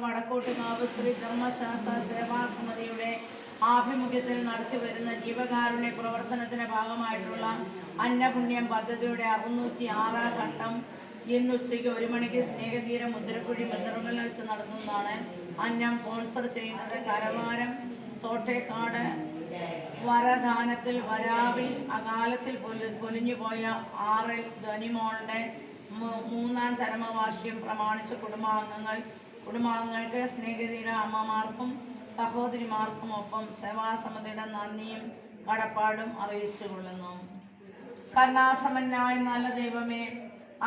വടക്കോട്ടുകാവ് ശ്രീ ധർമ്മശാസ്ത്ര സേവാ സമിതിയുടെ ആഭിമുഖ്യത്തിൽ നടത്തിവരുന്ന ജീവകാരുണ്യ പ്രവർത്തനത്തിന്റെ ഭാഗമായിട്ടുള്ള അന്നപുണ്യം പദ്ധതിയുടെ അറുന്നൂറ്റി ആറാം ഘട്ടം ഇന്ന് ഉച്ചയ്ക്ക് ഒരു മണിക്ക് സ്നേഹതീരം മുദ്രക്കുഴി ബന്ധറുകളിൽ വെച്ച് നടത്തുന്നതാണ്. അന്നം സ്പോൺസർ ചെയ്യുന്നത് കരവാരം തോട്ടേക്കാട് വരദാനത്തിൽ വരാവിൽ അകാലത്തിൽ പൊലി പൊലിഞ്ഞുപോയ ആറിൽ ധനിമോളുടെ മൂ- മൂന്നാം ചരമവാർഷികം പ്രമാണിച്ച് കുടുംബാംഗങ്ങൾ കുടുംബാംഗങ്ങൾക്ക് സ്നേഹിതയുടെ അമ്മമാർക്കും സഹോദരിമാർക്കും ഒപ്പം സേവാസമിതിയുടെ നന്ദിയും കടപ്പാടും അറിയിച്ചുകൊള്ളുന്നു. കരുണാസമനായ നല്ല ദൈവമേ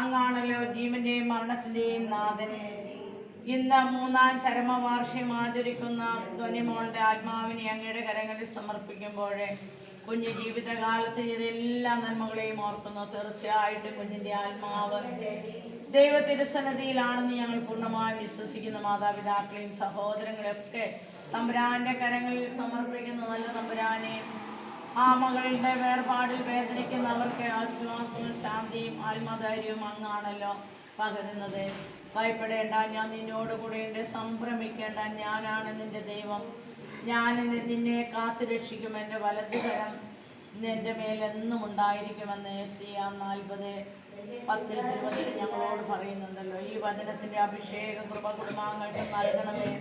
അങ്ങാണല്ലോ ജീവന്റെയും മരണത്തിന്റെയും നാഥനെ. ഇന്ന് മൂന്നാം ചരമവാർഷികം ആചരിക്കുന്ന ധ്വനിമോളുടെ ആത്മാവിനെ അങ്ങയുടെ കരങ്ങളിൽ സമർപ്പിക്കുമ്പോൾ കുഞ്ഞു ജീവിതകാലത്ത് ചെയ്തെല്ലാ നന്മകളെയും ഓർക്കുന്നു. തീർച്ചയായിട്ടും കുഞ്ഞിന്റെ ആത്മാവ്. ദൈവ തിരുസന്നതിയിലാണെന്ന് ഞങ്ങൾ പൂർണമായും വിശ്വസിക്കുന്ന. മാതാപിതാക്കളെയും സഹോദരങ്ങളെയൊക്കെ തമ്പുരാന്റെ കരങ്ങളിൽ സമർപ്പിക്കുന്ന. നല്ല തമ്പുരാനെ ആ മകളുടെ വേർപാടിൽ വേദനിക്കുന്നവർക്ക് ആശ്വാസവും ശാന്തിയും ആത്മധൈര്യവും അങ്ങാണല്ലോ പകരുന്നത്. ഭയപ്പെടേണ്ട ഞാൻ നിന്നോട് കൂടെയുണ്ട് സംഭ്രമിക്കേണ്ട ഞാനാണ് നിന്റെ ദൈവം. ഞാൻ നിന്നെ- കാത്തുരക്ഷിക്കും കാത്തു രക്ഷിക്കും. എന്റെ വലതുകരം നിന്റെ മേലെന്നും ഉണ്ടായിരിക്കുമെന്ന് ചെയ്യാം നാൽപ്പത്. പത്തിൽ ഇരുപതിൽ ഞങ്ങളോട് പറയുന്നുണ്ടല്ലോ ഈ വചനത്തിന്റെ അഭിഷേക കൃപ കുടുംബാംഗങ്ങൾക്ക് നൽകണമേ.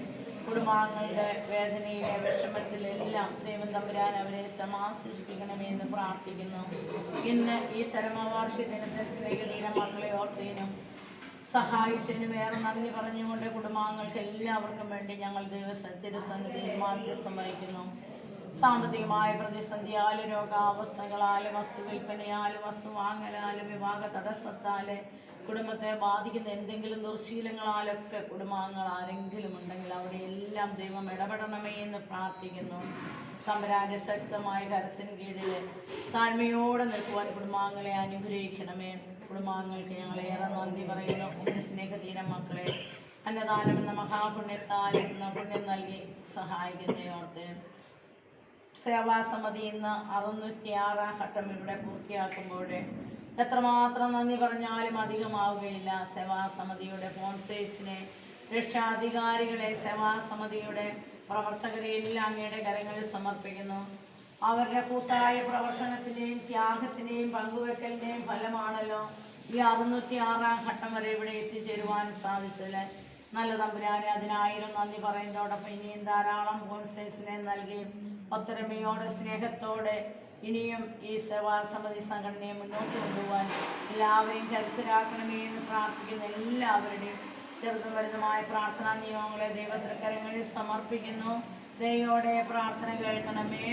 കുടുംബാംഗങ്ങളുടെ വേദനയിലെ വിഷമത്തിലെല്ലാം ദൈവം തമ്പുരാൻ അവരെ സമാശ്വസിപ്പിക്കണമേ എന്ന് പ്രാർത്ഥിക്കുന്നു. ഇന്ന് ഈ ചരമവാർഷിക ദിനത്തിൽ സ്നേഹതീര മക്കളെ ഓർത്തതിനും സഹായിച്ചതിനും വേറെ നന്ദി പറഞ്ഞുകൊണ്ട് കുടുംബാംഗങ്ങൾക്ക് എല്ലാവർക്കും വേണ്ടി ഞങ്ങൾ ദൈവ തിരുസന്നിധിയിൽ മാധ്യസ്ഥം വഹിക്കുന്നു. സാമ്പത്തികമായ പ്രതിസന്ധിയാൽ രോഗാവസ്ഥകളാൽ വസ്തു വിൽപ്പനയാൽ വസ്തു വാങ്ങലാൽ വിവാഹ തടസ്സത്താൽ കുടുംബത്തെ ബാധിക്കുന്ന എന്തെങ്കിലും ദുർശീലങ്ങളാലൊക്കെ കുടുംബാംഗങ്ങൾ ആരെങ്കിലും ഉണ്ടെങ്കിൽ അവിടെ എല്ലാം ദൈവം ഇടപെടണമേ എന്ന് പ്രാർത്ഥിക്കുന്നു. സമരാജ ശക്തമായ കരത്തിന് കീഴിൽ താഴ്മയോടെ നിൽക്കുവാൻ കുടുംബാംഗങ്ങളെ അനുഗ്രഹിക്കണമേ. കുടുംബാംഗങ്ങൾക്ക് ഞങ്ങൾ ഏറെ നന്ദി പറയുന്നു. എന്റെ സ്നേഹതീര മക്കളെ അന്നദാനം എന്ന മഹാപുണ്യത്താൽ എന്ന പുണ്യം നൽകി സഹായിക്കുന്നതോർത്ത് സേവാസമിതി ഇന്ന് അറുന്നൂറ്റി ആറാം ഘട്ടം ഇവിടെ പൂർത്തിയാക്കുമ്പോൾ എത്രമാത്രം നന്ദി പറഞ്ഞാലും അധികമാവുകയില്ല. സേവാസമിതിയുടെ ബോൺസേഴ്സിനെ രക്ഷാധികാരികളെ സേവാസമിതിയുടെ പ്രവർത്തകരെ എല്ലാം അങ്ങയുടെ കരങ്ങളിൽ സമർപ്പിക്കുന്നു. അവരുടെ കൂട്ടായ പ്രവർത്തനത്തിന്റെയും ത്യാഗത്തിന്റെയും പങ്കുവെക്കലിന്റെയും ഫലമാണല്ലോ ഈ അറുന്നൂറ്റി ആറാം ഘട്ടം വരെ ഇവിടെ എത്തിച്ചേരുവാൻ സാധിച്ചത്. നല്ല തമ്പുരാനെ അതിനായിരം നന്ദി പറയുന്നതോടൊപ്പം ഇനിയും ധാരാളം ബോൺസേഴ്സിനെ നൽകി ഒത്തൊരുമയോടെ സ്നേഹത്തോടെ ഇനിയും ഈ സേവാസമിതി സംഘടനയെ മുന്നോട്ട് കൊണ്ടുപോകാൻ എല്ലാവരെയും കരുത്തരാക്കണമേ എന്ന് പ്രാർത്ഥിക്കുന്ന എല്ലാവരുടെയും ചെറുതും വലുതുമായ പ്രാർത്ഥനാ നിയമങ്ങളെ ദൈവത്തിരക്കരങ്ങളിൽ സമർപ്പിക്കുന്നു. ദൈവോടെ പ്രാർത്ഥന കേൾക്കണമേ.